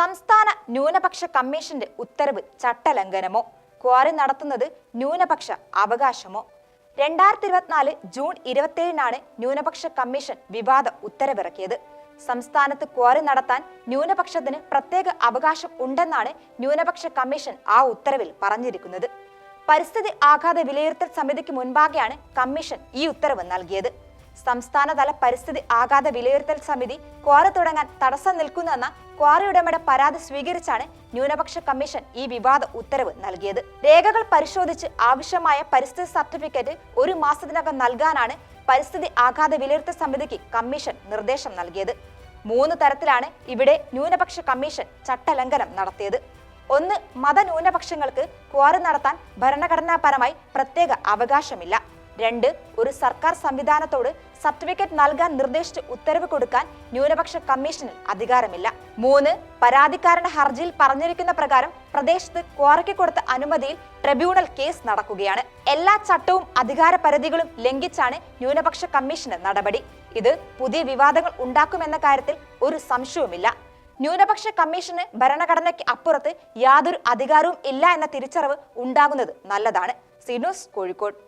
സംസ്ഥാന ന്യൂനപക്ഷ കമ്മീഷന്റെ ഉത്തരവ് ചട്ടലംഘനമോ? ക്വാറി നടത്തുന്നത് ന്യൂനപക്ഷ അവകാശമോ? രണ്ടായിരത്തി ഇരുപത്തിനാല് ജൂൺ ഇരുപത്തിയേഴിനാണ് ന്യൂനപക്ഷ കമ്മീഷൻ വിവാദ ഉത്തരവിറക്കിയത്. സംസ്ഥാനത്ത് ക്വാറി നടത്താൻ ന്യൂനപക്ഷത്തിന് പ്രത്യേക അവകാശം ഉണ്ടെന്നാണ് ന്യൂനപക്ഷ കമ്മീഷൻ ആ ഉത്തരവിൽ പറഞ്ഞിരിക്കുന്നത്. പരിസ്ഥിതി ആഘാത വിലയിരുത്തൽ സമിതിക്ക് മുൻപാകെയാണ് കമ്മീഷൻ ഈ ഉത്തരവ് നൽകിയത്. സംസ്ഥാനതല പരിസ്ഥിതി ആഘാത വിലയിരുത്തൽ സമിതി ക്വാറി തുടങ്ങാൻ തടസ്സം നിൽക്കുന്നെന്ന ക്വാറി ഉടമയുടെ പരാതി സ്വീകരിച്ചാണ് ന്യൂനപക്ഷ കമ്മീഷൻ ഈ വിവാദ ഉത്തരവ് നൽകിയത്. രേഖകൾ പരിശോധിച്ച് ആവശ്യമായ പരിസ്ഥിതി സർട്ടിഫിക്കറ്റ് ഒരു മാസത്തിനകം നൽകാനാണ് പരിസ്ഥിതി ആഘാത വിലയിരുത്തൽ സമിതിക്ക് കമ്മീഷൻ നിർദ്ദേശം നൽകിയത്. മൂന്ന് തരത്തിലാണ് ഇവിടെ ന്യൂനപക്ഷ കമ്മീഷൻ ചട്ടലംഘനം നടത്തിയത്. ഒന്ന് മതന്യൂനപക്ഷങ്ങൾക്ക് ക്വാറി നടത്താൻ ഭരണഘടനാപരമായി പ്രത്യേക അവകാശമില്ല. രണ്ട് ഒരു സർക്കാർ സംവിധാനത്തോട് സർട്ടിഫിക്കറ്റ് നൽകാൻ നിർദ്ദേശിച്ച് ഉത്തരവ് കൊടുക്കാൻ ന്യൂനപക്ഷ കമ്മീഷന് അധികാരമില്ല. മൂന്ന് പരാതിക്കാരന്റെ ഹർജിയിൽ പറഞ്ഞിരിക്കുന്ന പ്രകാരം പ്രദേശത്ത് ക്വാറയ്ക്ക് കൊടുത്ത അനുമതിയിൽ ട്രിബ്യൂണൽ കേസ് നടക്കുകയാണ്. എല്ലാ ചട്ടവും അധികാര പരിധികളും ലംഘിച്ചാണ് ന്യൂനപക്ഷ കമ്മീഷന് നടപടി. ഇത് പുതിയ വിവാദങ്ങൾ ഉണ്ടാക്കുമെന്ന കാര്യത്തിൽ ഒരു സംശയവുമില്ല. ന്യൂനപക്ഷ കമ്മീഷന് ഭരണഘടനയ്ക്ക് അപ്പുറത്ത് യാതൊരു അധികാരവും ഇല്ല എന്ന തിരിച്ചറിവ് ഉണ്ടാകുന്നത് നല്ലതാണ്. സിനോസ് കോഴിക്കോട്.